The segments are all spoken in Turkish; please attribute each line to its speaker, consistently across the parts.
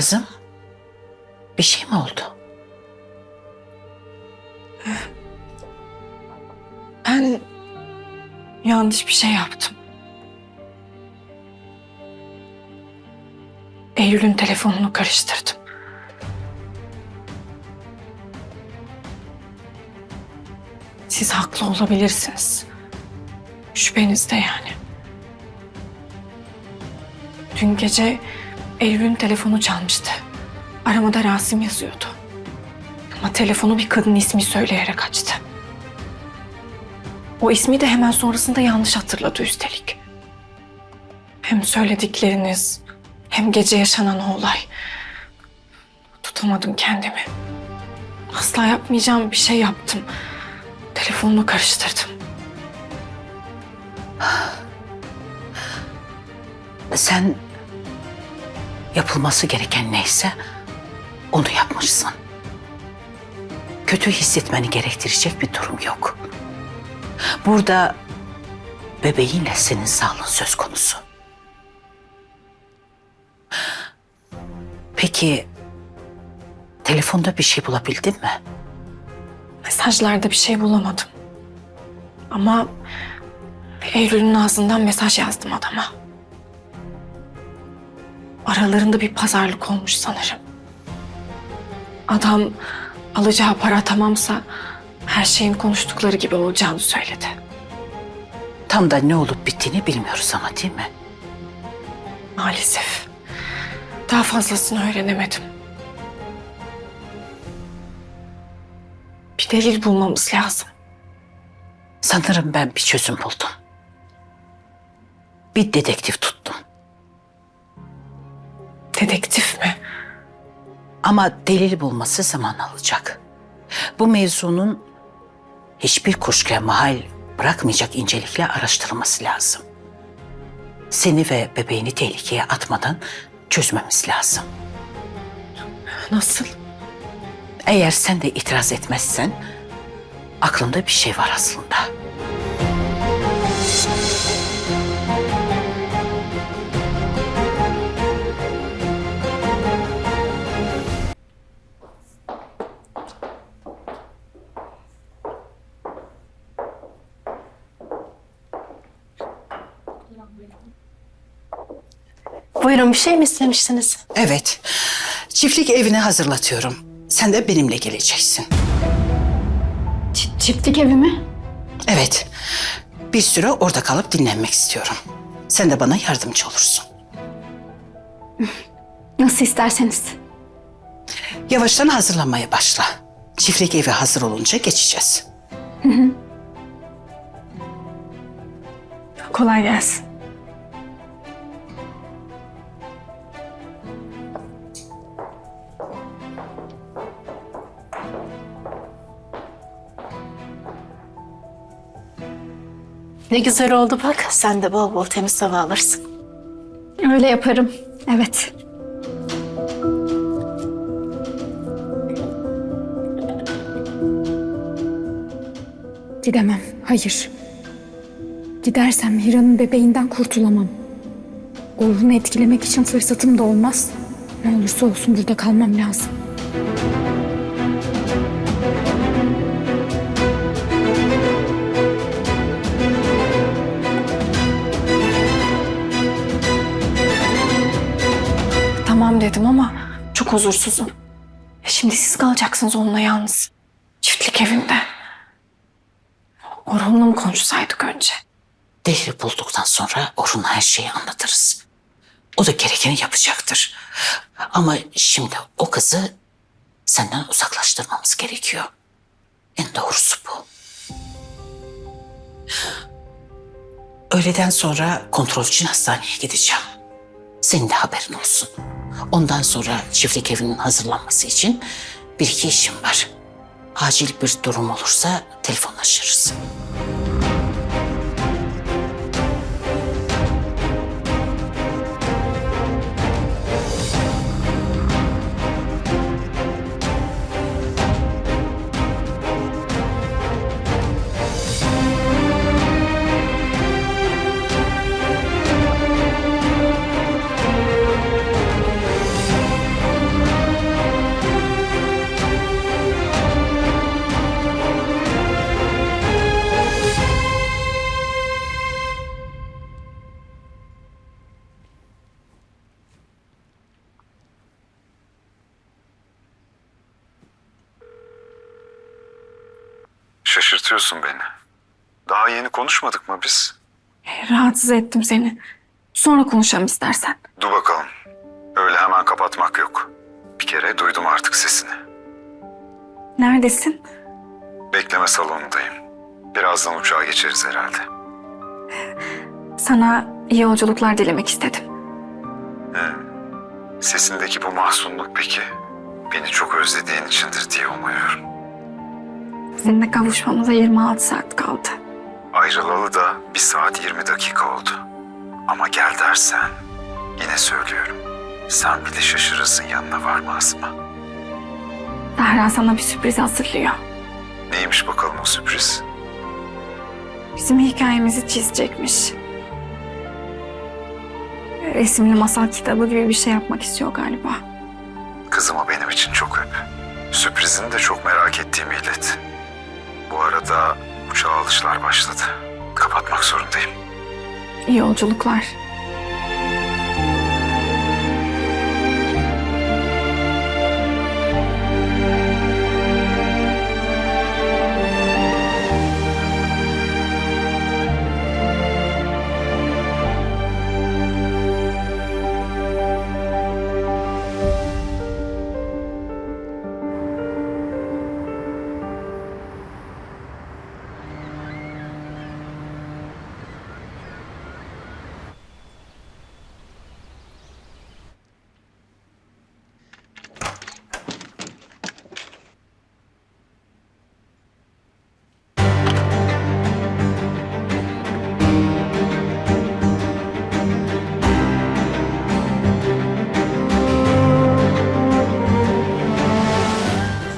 Speaker 1: Kızım, bir şey mi oldu?
Speaker 2: Ben yanlış bir şey yaptım. Eylül'ün telefonunu karıştırdım. Siz haklı olabilirsiniz. Şüphenizde yani. Dün gece Eylül'ün telefonu çalmıştı. Aramada Rasim yazıyordu. Ama telefonu bir kadın ismi söyleyerek açtı. O ismi de hemen sonrasında yanlış hatırladı üstelik. Hem söyledikleriniz hem gece yaşanan o olay. Tutamadım kendimi. Asla yapmayacağım bir şey yaptım. Telefonunu karıştırdım.
Speaker 1: Sen yapılması gereken neyse onu yapmışsın. Kötü hissetmeni gerektirecek bir durum yok. Burada bebeğinle senin sağlığın söz konusu. Peki telefonda bir şey bulabildin mi?
Speaker 2: Mesajlarda bir şey bulamadım. Ama Eylül'ün ağzından mesaj yazdım adama. Aralarında bir pazarlık olmuş sanırım. Adam alacağı para tamamsa her şeyin konuştukları gibi olacağını söyledi.
Speaker 1: Tam da ne olup bittiğini bilmiyoruz ama değil mi?
Speaker 2: Maalesef. Daha fazlasını öğrenemedim. Bir delil bulmamız lazım.
Speaker 1: Sanırım ben bir çözüm buldum. Bir dedektif tuttum.
Speaker 2: Dedektif mi?
Speaker 1: Ama delil bulması zaman alacak. Bu mevzunun hiçbir kuşkuya mahal bırakmayacak incelikle araştırılması lazım. Seni ve bebeğini tehlikeye atmadan çözmemiz lazım.
Speaker 2: Nasıl?
Speaker 1: Eğer sen de itiraz etmezsen aklımda bir şey var aslında.
Speaker 3: Buyurun bir şey mi istemiştiniz?
Speaker 1: Evet. Çiftlik evini hazırlatıyorum. Sen de benimle geleceksin.
Speaker 3: Ç- çiftlik evi mi?
Speaker 1: Evet. Bir süre orada kalıp dinlenmek istiyorum. Sen de bana yardımcı olursun.
Speaker 3: Nasıl isterseniz.
Speaker 1: Yavaştan hazırlanmaya başla. Çiftlik evi hazır olunca geçeceğiz.
Speaker 2: Kolay gelsin.
Speaker 3: Ne güzel oldu bak. Sen de bol bol temiz hava alırsın.
Speaker 4: Öyle yaparım. Evet. Gidemem. Hayır. Gidersem Hira'nın bebeğinden kurtulamam. Orhun'u etkilemek için fırsatım da olmaz. Ne olursa olsun burada kalmam lazım.
Speaker 2: Dedim ama çok huzursuzum. E Şimdi siz kalacaksınız onunla yalnız. Çiftlik evinde. Orhun'la mı konuşsaydık önce?
Speaker 1: Delil bulduktan sonra Orhun'a her şeyi anlatırız. O da gerekeni yapacaktır. Ama şimdi o kızı senden uzaklaştırmamız gerekiyor. En doğrusu bu. Öğleden sonra kontrol için hastaneye gideceğim. Senin de haberin olsun. Ondan sonra çiftlik evinin hazırlanması için bir iki işim var. Acil bir durum olursa telefonlaşırız.
Speaker 5: Şaşırtıyorsun beni. Daha yeni konuşmadık mı biz?
Speaker 2: Rahatsız ettim seni. Sonra konuşalım istersen.
Speaker 5: Dur bakalım. Öyle hemen kapatmak yok. Bir kere duydum artık sesini.
Speaker 2: Neredesin?
Speaker 5: Bekleme salonundayım. Birazdan uçağa geçeriz herhalde.
Speaker 2: Sana iyi yolculuklar dilemek istedim.
Speaker 5: Sesindeki bu mahzunluk peki beni çok özlediğin içindir diye umuyorum.
Speaker 2: Seninle kavuşmamıza 26 saat kaldı.
Speaker 5: Ayrılalı da bir saat 20 dakika oldu. Ama gel dersen yine söylüyorum. Sen bile şaşırırsın yanına varmaz mı?
Speaker 2: Zahra sana bir sürpriz hazırlıyor.
Speaker 5: Neymiş bakalım o sürpriz?
Speaker 2: Bizim hikayemizi çizecekmiş. Resimli masal kitabı gibi bir şey yapmak istiyor galiba.
Speaker 5: Kızımı benim için çok öp. Sürprizini de çok merak ettiğimi ilet. Arada uçağa alışlar başladı. Kapatmak zorundayım.
Speaker 2: İyi yolculuklar.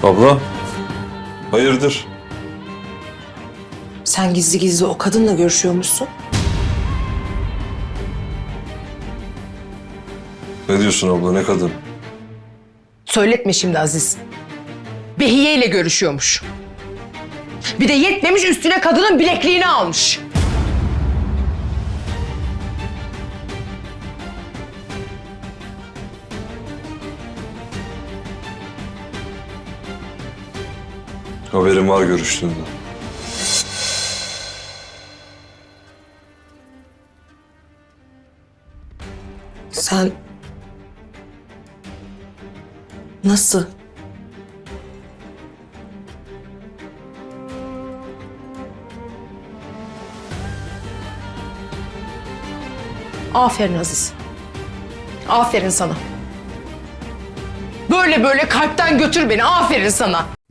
Speaker 6: Abla, hayırdır?
Speaker 7: Sen gizli gizli o kadınla görüşüyormuşsun.
Speaker 6: Ne diyorsun abla, ne kadın?
Speaker 7: Söyletme şimdi Aziz. Behiye ile görüşüyormuş. Bir de yetmemiş üstüne kadının bilekliğini almış.
Speaker 6: Haberim var görüştüğünden.
Speaker 7: Sen... Nasıl? Aferin Aziz. Aferin sana. Böyle böyle kalpten götür beni. Aferin sana.